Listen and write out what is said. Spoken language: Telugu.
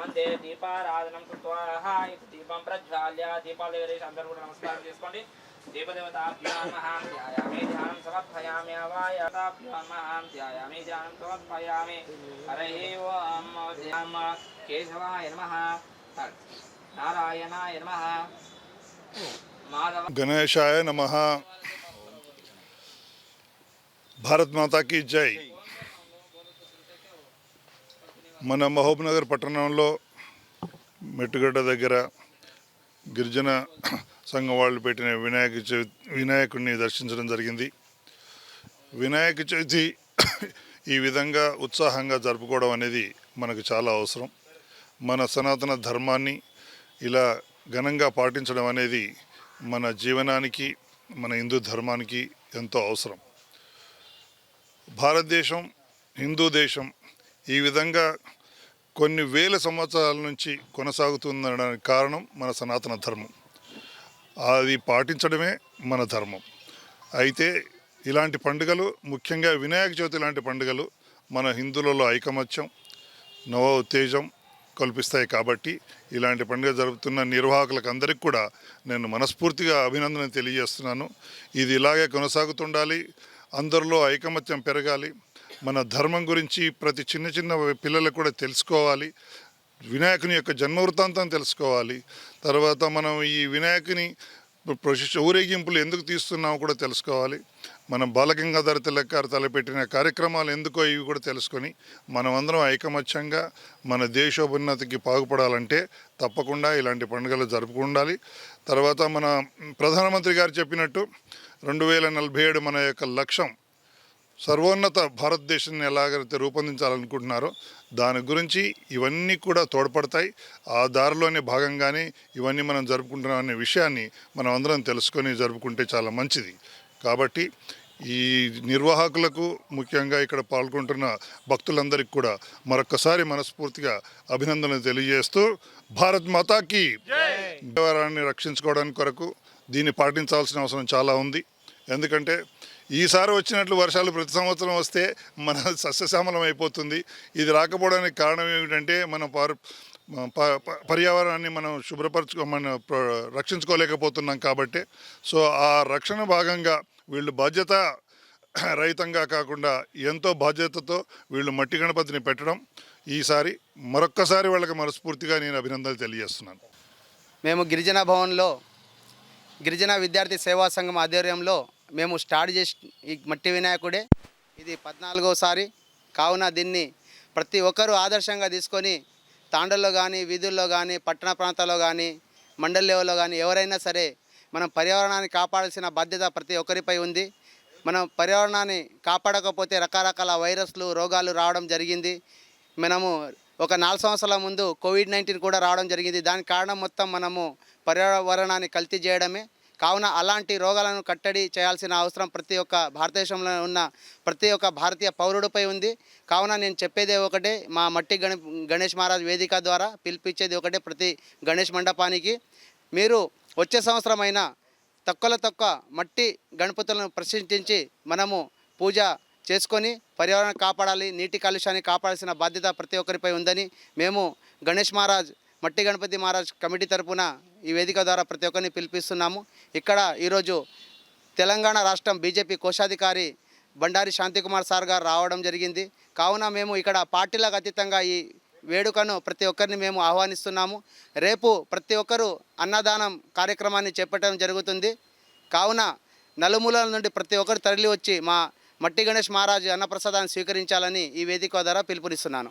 మందే దీపారాధనం కృత్వా ఇది దీపం ప్రజ్వాల్య దీపాల దగ్గర వేసి అందరూ కూడా నమస్కారం చేసుకోండి దేవదేవతాభ్యాం మహాం ధ్యాయామి ధ్యానం సమర్పయామి అవాయతాభ్యాం మహాం ధ్యాయామి ధ్యానం సమర్పయామి హరే ఓం ధ్యామ కేశవాయ నమః నారాయణాయ నమః మాధవ గణేశాయ నమ భారత్ మాతాకి జై మన మహబూబ్నగర్ పట్టణంలో మెట్టుగడ్డ దగ్గర గిరిజన సంఘం వాళ్ళు పెట్టిన వినాయక చవితి వినాయకుడిని దర్శించడం జరిగింది. వినాయక చవితి ఈ విధంగా ఉత్సాహంగా జరుపుకోవడం అనేది మనకు చాలా అవసరం. మన సనాతన ధర్మాన్ని ఇలా ఘనంగా పాటించడం అనేది మన జీవనానికి మన హిందూ ధర్మానికి ఎంతో అవసరం. భారతదేశం హిందూ దేశం ఈ విధంగా కొన్ని వేల సంవత్సరాల నుంచి కొనసాగుతుందనడానికి కారణం మన సనాతన ధర్మం. అది పాటించడమే మన ధర్మం. అయితే ఇలాంటి పండుగలు ముఖ్యంగా వినాయక చవితి లాంటి పండుగలు మన హిందువులలో ఐకమత్యం నవ ఉత్తేజం కల్పిస్తాయి కాబట్టి ఇలాంటి పండుగ జరుపుతున్న నిర్వాహకులకు అందరికీ కూడా నేను మనస్ఫూర్తిగా అభినందన తెలియజేస్తున్నాను. ఇది ఇలాగే కొనసాగుతుండాలి అందరిలో ఐకమత్యం పెరగాలి మన ధర్మం గురించి ప్రతి చిన్న చిన్న పిల్లలకు కూడా తెలుసుకోవాలి. వినాయకుని యొక్క జన్మ వృత్తాంతం తెలుసుకోవాలి. తర్వాత మనం ఈ వినాయకుని ప్రొసెస్ ఊరేగింపులు ఎందుకు తీస్తున్నామో కూడా తెలుసుకోవాలి. మనం బాలగంగాధర తిలక్ గారు తలపెట్టిన కార్యక్రమాలు ఎందుకో ఇవి కూడా తెలుసుకొని మనమందరం ఐకమత్యంగా మన దేశోభున్నతికి పాగుపడాలంటే తప్పకుండా ఇలాంటి పండుగలు జరుపుకుండాలి తర్వాత మన ప్రధానమంత్రి గారు చెప్పినట్టు రెండు వేల నలభై ఏడు మన యొక్క లక్ష్యం సర్వోన్నత భారతదేశాన్ని ఎలాగైతే రూపొందించాలనుకుంటున్నారో దాని గురించి ఇవన్నీ కూడా తోడ్పడతాయి ఆ దారిలోనే భాగంగానే ఇవన్నీ మనం జరుపుకుంటున్నాం అనే విషయాన్ని మనం అందరం తెలుసుకొని జరుపుకుంటే చాలా మంచిది కాబట్టి ఈ నిర్వాహకులకు ముఖ్యంగా ఇక్కడ పాల్గొంటున్న భక్తులందరికీ కూడా మరొకసారి మనస్ఫూర్తిగా అభినందనలు తెలియజేస్తూ భారత్ మాతాకి దేవాలయాన్ని రక్షించుకోవడానికి కొరకు దీన్ని పాటించాల్సిన అవసరం చాలా ఉంది ఎందుకంటే ఈసారి వచ్చినట్లు వర్షాలు ప్రతి సంవత్సరం వస్తే మన సస్యశ్యామలం అయిపోతుంది. ఇది రాకపోవడానికి కారణం ఏమిటంటే మనం ప- ప- పర్యావరణాన్ని మనం శుభ్రపరచుకో మన రక్షించుకోలేకపోతున్నాం కాబట్టి. సో ఆ రక్షణ భాగంగా వీళ్ళు బాధ్యత రహితంగా కాకుండా ఎంతో బాధ్యతతో వీళ్ళు మట్టి గణపతిని పెట్టడం ఈసారి మరొక్కసారి వాళ్ళకి మనస్ఫూర్తిగా నేను అభినందనలు తెలియజేస్తున్నాను. మేము గిరిజన భవన్లో గిరిజన విద్యార్థి సేవా సంఘం ఆధ్వర్యంలో మేము స్టార్ట్ చేసి ఈ మట్టి వినాయకుడే. ఇది పద్నాలుగోసారి. కావున దీన్ని ప్రతి ఒక్కరూ ఆదర్శంగా తీసుకొని తాండల్లో కానీ వీధుల్లో కానీ పట్టణ ప్రాంతాల్లో కానీ మండల్ లెవెల్లో కానీ ఎవరైనా సరే మనం పర్యావరణాన్ని కాపాడాల్సిన బాధ్యత ప్రతి ఒక్కరిపై ఉంది. మనం పర్యావరణాన్ని కాపాడకపోతే రకరకాల వైరస్లు రోగాలు రావడం జరిగింది. మనము ఒక నాలుగు సంవత్సరాల ముందు కోవిడ్ నైన్టీన్ కూడా రావడం జరిగింది. దానికి కారణం మొత్తం మనము పర్యావరణాన్ని కల్తీ చేయడమే. కావున అలాంటి రోగాలను కట్టడి చేయాల్సిన అవసరం ప్రతి ఒక్క భారతదేశంలో ఉన్న ప్రతి ఒక్క భారతీయ పౌరుడిపై ఉంది. కావున నేను చెప్పేదే ఒకటే మా మట్టి గణ గణేష్ మహారాజ్ వేదిక ద్వారా పిలిపించేది ఒకటే ప్రతి గణేష్ మండపానికి. మీరు వచ్చే సంవత్సరం అయినా తక్కువలో తక్కువ మట్టి గణపతులను ప్రతిష్ఠించి మనము పూజ చేసుకొని పర్యావరణం కాపాడాలి నీటి కాలుష్యాన్ని కాపాడాల్సిన బాధ్యత ప్రతి ఒక్కరిపై ఉందని మేము గణేష్ మహారాజ్ మట్టి గణపతి మహారాజ్ కమిటీ తరపున ఈ వేదిక ద్వారా ప్రతి ఒక్కరిని పిలిపిస్తున్నాము. ఇక్కడ ఈరోజు తెలంగాణ రాష్ట్రం బీజేపీ కోశాధికారి బండారి శాంతికుమార్ సార్ గారు రావడం జరిగింది. కావున మేము ఇక్కడ పార్టీలకు అతీతంగా ఈ వేడుకను ప్రతి ఒక్కరిని మేము ఆహ్వానిస్తున్నాము. రేపు ప్రతి ఒక్కరూ అన్నదానం కార్యక్రమాన్ని చేపట్టడం జరుగుతుంది. కావున నలుమూలల నుండి ప్రతి ఒక్కరు తరలి వచ్చి మా మట్టి గణేష్ మహారాజు అన్నప్రసాదాన్ని స్వీకరించాలని ఈ వేదిక ద్వారా పిలుపునిస్తున్నాను.